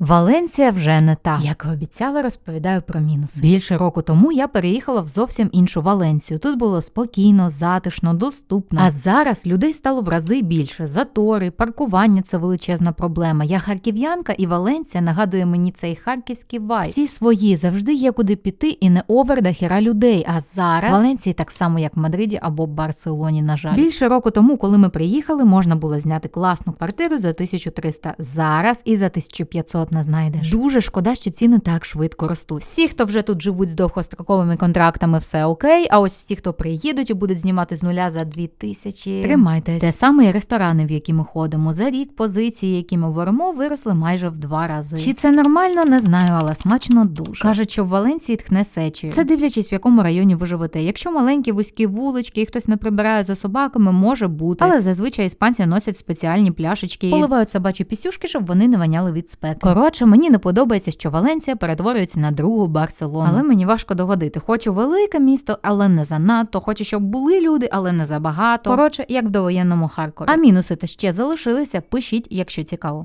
Валенція вже не та. Як і обіцяла, розповідаю про мінуси. Більше року тому я переїхала в зовсім іншу Валенцію. Тут було спокійно, затишно, доступно. А зараз людей стало в рази більше. Затори, паркування це величезна проблема. Я харків'янка, і Валенція нагадує мені цей харківський вайб. Всі свої завжди є куди піти, і не овер до хіра людей. А зараз в Валенції так само, як в Мадриді або Барселоні. На жаль, більше року тому, коли ми приїхали, можна було зняти класну квартиру за 1300. Зараз і за 1500 не знайдеш. Дуже шкода, що ціни так швидко ростуть. Всі, хто вже тут живуть з довгостроковими контрактами, все окей. А ось всі, хто приїдуть і будуть знімати з нуля за 2000, тримайтесь. Те саме і ресторани, в які ми ходимо. За рік позиції, які ми беремо, виросли майже в два рази. Чи це нормально, не знаю, але смачно дуже. Кажуть, що в Валенції тхне сечі. Це дивлячись, в якому районі ви живете. Якщо маленькі вузькі вулички і хтось не прибирає за собаками, може бути. Але зазвичай іспанці носять спеціальні пляшечки, поливають собачі пісюшки, щоб вони не воняли від спеки. Коротше, мені не подобається, що Валенція перетворюється на другу Барселону. Але мені важко догодити. Хочу велике місто, але не занадто. Хочу, щоб були люди, але не забагато. Коротше, як в довоєнному Харкові. А мінуси та ще залишилися. Пишіть, якщо цікаво.